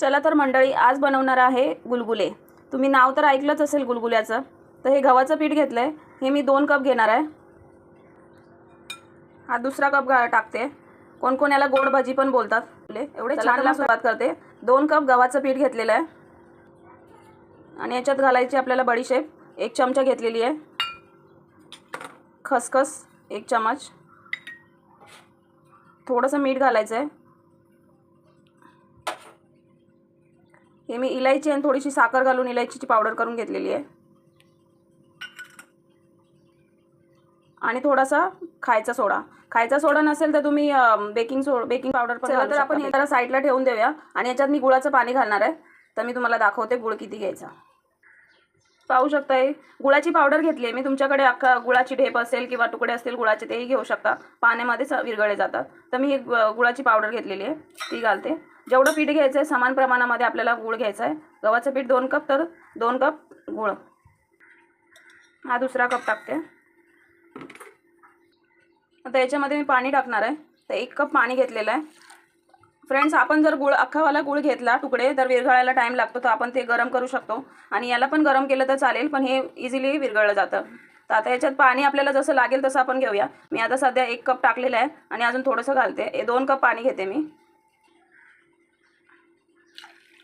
चला तर मंडळी आज बनवणार आहे गुलगुले. तुम्ही नाव तर ऐकलंच असेल गुलगुल्याचं. तर हे गव्हाचं पीठ घेतलं आहे हे मी दोन कप घेणार आहे. हा दुसरा कप घा टाकते. कोण कोण याला गोड भाजी पण बोलतात. एवढे छान सुरुवात करते. दोन कप गव्हाचं पीठ घेतलेलं आहे. आणि याच्यात घालायची आपल्याला बडीशेप एक चमचा घेतलेली आहे. खसखस एक चमच. थोडंसं मीठ घालायचं आहे हे मी इलायची आणि थोडीशी साखर घालून इलायचीची पावडर करून घेतलेली आहे. आणि थोडासा खायचा सोडा. खायचा सोडा नसेल तर तुम्ही बेकिंग सो बेकिंग पावडर पण तर आपण हे जरा साईडला ठेवून देऊया आणि याच्यात मी गुळाचं पाणी घालणार आहे. तर मी तुम्हाला दाखवते गुळ किती घ्यायचा. पाहू शकताय. गुळाची पावडर घेतली आहे मी. तुमच्याकडे अख्खा गुळाची ढेप असेल किंवा तुकडे असतील गुळाचे तेही घेऊ शकता. पाण्यामध्ये विरघळे जातात. तर मी ही गुळाची पावडर घेतलेली आहे. ती घालते. जेवढं पीठ घ्यायचं आहे समान प्रमाणामध्ये आपल्याला गुळ घ्यायचा आहे गव्हाचं पीठ दोन कप तर दोन कप गुळ. हा दुसरा कप टाकते. आता याच्यामध्ये मी पाणी टाकणार आहे. तर एक कप पाणी घेतलेलं आहे. फ्रेंड्स आपण जर गुळ अख्खावाला गुळ घेतला तुकडे तर विरघळायला टाईम लागतो तर आपण ते गरम करू शकतो. आणि याला पण गरम केलं तर चालेल पण हे इझिली विरघळलं जातं. तर आता याच्यात पाणी आपल्याला जसं लागेल तसं आपण घेऊया. मी आता सध्या एक कप टाकलेलं आहे आणि अजून थोडंसं घालते. हे दोन कप पाणी घेते मी.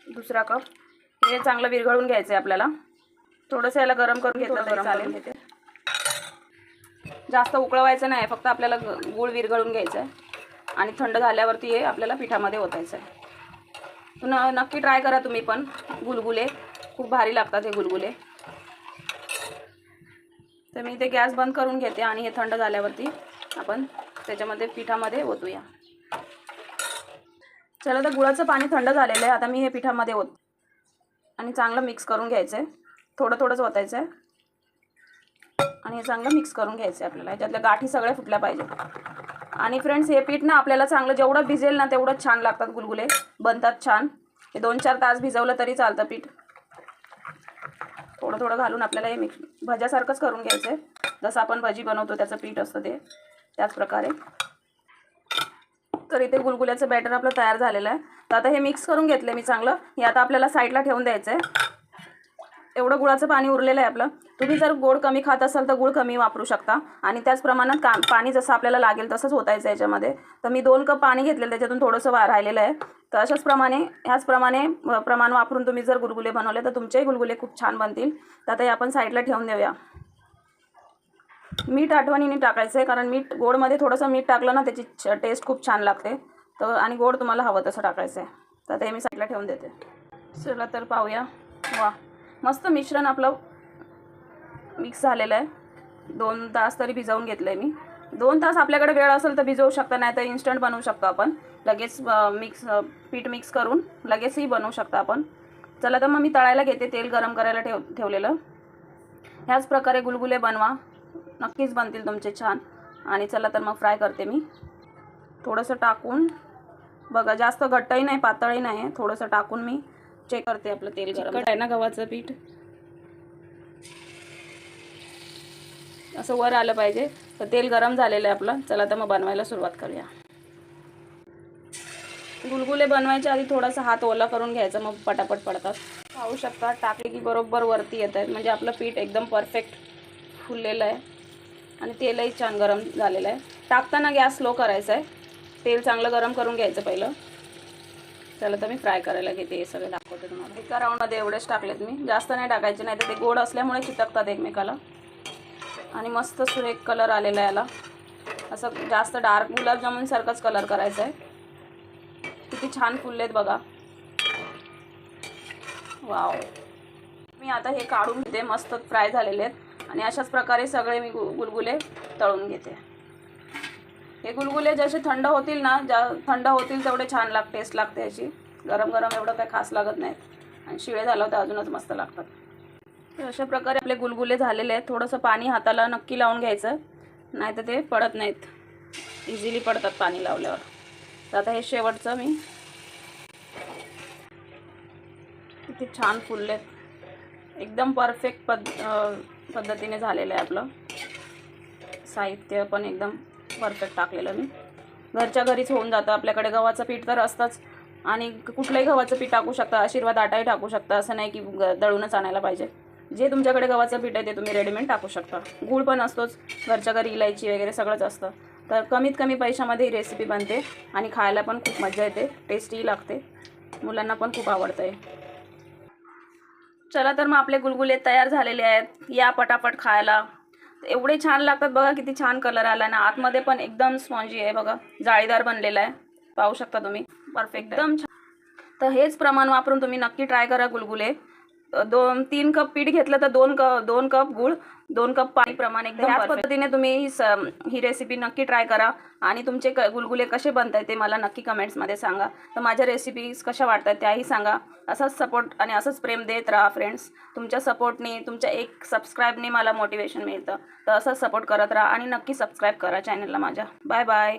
दुसरा कप. हे चांगलं विरघळून घ्यायचं आहे आपल्याला. थोडंसं याला गरम करून घेतलं तरी चालेल. घेते. जास्त उकळवायचं नाही फक्त आपल्याला गूळ विरघळून घ्यायचं आहे. आणि थंड झाल्यावरती हे आपल्याला पिठामध्ये ओतायचं आहे. न नक्की ट्राय करा तुम्ही पण. गुलगुले खूप भारी लागतात हे गुलगुले. तर मी ते गॅस बंद करून घेते आणि हे थंड झाल्यावरती आपण त्याच्यामध्ये पिठामध्ये ओतूया. चला तर गुळाचं पाणी थंड झालेलं आहे. आता मी हे पिठामध्ये ओत आणि चांगलं मिक्स करून घ्यायचं आहे थोडं थोडंच ओतायचं आहे आणि हे चांगलं मिक्स करून घ्यायचं आहे आपल्याला. याच्यातल्या गाठी सगळ्या फुटल्या पाहिजेत. आणि फ्रेंड्स हे पीठ ना आपल्याला चांगलं जेवढं भिजेल ना तेवढं छान लागतात गुलगुले. बनतात छान. हे दोन चार तास भिजवलं तरी चालतं पीठ. थोडं थोडं घालून आपल्याला हे मिक्स भज्यासारखंच करून घ्यायचं आहे जसं आपण भजी बनवतो त्याचं पीठ असतं ते. त्याच प्रकारे तर इथे गुलगुल्याचं बॅटर आपलं तयार झालेलं आहे. तर आता हे मिक्स करून घेतलं मी चांगलं. हे आता आपल्याला साईडला ठेवून द्यायचं आहे एवढं गुळाचं पाणी उरलेलं आहे आपलं. तुम्ही जर गोड कमी खात असाल तर गुळ कमी वापरू शकता. आणि त्याच प्रमाणात का पाणी जसं आपल्याला लागेल तसंच होतायचं याच्यामध्ये. तर मी दोन कप पाणी घेतलेलं त्याच्यातून थोडंसं वा राहिलेलं आहे. तर अशाच प्रमाणे ह्याचप्रमाणे प्रमाण वापरून तुम्ही जर गुलगुले बनवले तर तुमचेही गुलगुले खूप छान बनतील. तर आता हे आपण साईडला ठेवून देऊया. मीठ आठवणीने टाकायचं आहे कारण मीठ गोडमध्ये थोडंसं मीठ टाकलं ना त्याची टेस्ट खूप छान लागते. तर आणि गोड तुम्हाला हवं तसं टाकायचं आहे तर ते मी साईडला ठेवून देते. चला तर पाहूया. वा. मस्त मिश्रण आपलं मिक्स झालेलं आहे. दोन तास तरी भिजवून घेतलं आहे मी. दोन तास आपल्याकडे वेळ असेल तर भिजवू शकता नाही तर इन्स्टंट बनवू शकतो आपण. लगेच मिक्स पीठ मिक्स करून लगेचही बनवू शकता आपण. चला तर मग मी तळायला घेते तेल गरम करायला ठेव ठेवलेलं. ह्याच प्रकारे गुलगुले बनवा. नक्कीच बनतील तुमचे छान. आणि चला तर मग फ्राय करते मी. थोडंसं टाकून बघा जास्त घट्टही नाही पातळही नाही थोडंसं टाकून मी चेक करते आपलं तेल गरम. आहे ना गव्हाचं पीठ? असं वर आलं पाहिजे. तर तेल गरम झालेलं आहे आपलं. चला तर मग बनवायला सुरुवात करूया. गुलगुले बनवायच्या आधी थोडासा हात ओला करून घ्यायचा मग पटापट पडतात. पाहू शकता. टाकले की बरोबर वरती येत आहेत. म्हणजे आपलं पीठ एकदम परफेक्ट फुललेलं आहे. आणि तेलही छान गरम झालेलं आहे. टाकताना गॅस स्लो करायचा आहे. तेल चांगलं गरम करून घ्यायचं पहिलं. त्याला तर मी फ्राय करायला घेते हे सगळे दाखवते तुम्हाला. एका राऊंडमध्ये एवढेच टाकलेत मी. जास्त नाही टाकायचे नाही तर ते गोड असल्यामुळे चिटकतात एकमेकाला. आणि मस्त सुरेख कलर आलेला आहे याला. असं जास्त डार्क गुलाबजामुनसारखाच कलर करायचा आहे. किती छान फुललेत बघा. वाव मी आता हे काढून घेते मस्त फ्राय झालेले आहेत. आणि अशाच प्रकारे सगळे मी गु गुलगुले तळून घेते. हे गुलगुले जसे थंड होतील ना ज्या थंड होतील तेवढे छान लाग टेस्ट लागते याची गरम गरम एवढं काही खास लागत नाहीत. आणि शिळे झालं तर अजूनच मस्त लागतात. तर अशा प्रकारे आपले गुलगुले झालेले आहेत. थोडंसं पाणी हाताला नक्की लावून घ्यायचं. नाही तर ते पडत नाहीत. इझिली पडतात पाणी लावल्यावर. तर आता हे शेवटचं मी. किती छान फुललेत. एकदम परफेक्ट पद पद्धतीने झालेलं आहे आपलं. साहित्य पण एकदम परफेक्ट टाकलेलं मी. घरच्या घरीच होऊन जातं. आपल्याकडे गव्हाचं पीठ तर असतंच. आणि कुठलंही गव्हाचं पीठ टाकू शकता आशीर्वाद आटाही टाकू शकता. असं नाही की दळूनच आणायला पाहिजे. जे तुमच्याकडे गव्हाचं पीठ आहे ते तुम्ही रेडीमेड टाकू शकता. गूळ पण असतोच. घरच्या घरी इलायची वगैरे सगळंच असतं. तर कमीत कमी पैशामध्ये ही रेसिपी बनते आणि खायला पण खूप मजा येते. टेस्टीही लागते. मुलांना पण खूप आवडतं आहे चला तर मग आपले गुलगुले तयार झालेले आहेत. या पटापट खायला. एवढे छान लागतात बघा किती छान कलर आला ना. आतमध्ये पण एकदम स्पॉन्जी आहे बघा. जाळीदार बनलेला आहे. पाहू शकता तुम्ही. परफेक्ट एकदम छान. तर हेच प्रमाण वापरून तुम्ही नक्की ट्राय करा गुलगुले. दोन तीन कप पीठ घेतलं तर दोन कप दोन कप गूळ दोन कप पाणी प्रमाण एकदम ह्याच पद्धतीने तुम्ही ही स- ही रेसिपी नक्की ट्राय करा. आणि तुमचे क गुलगुले कसे बनत आहेत ते मला नक्की कमेंट्समध्ये सांगा. तर माझ्या रेसिपीज कशा वाटतात त्याही सांगा. असाच सपोर्ट आणि असंच प्रेम देत राहा फ्रेंड्स तुमच्या सपोर्टने तुमच्या एक सबस्क्राईबने मला मोटिवेशन मिळतं. तर असंच सपोर्ट करत राहा आणि नक्की सबस्क्राईब करा चॅनलला माझ्या. Bye bye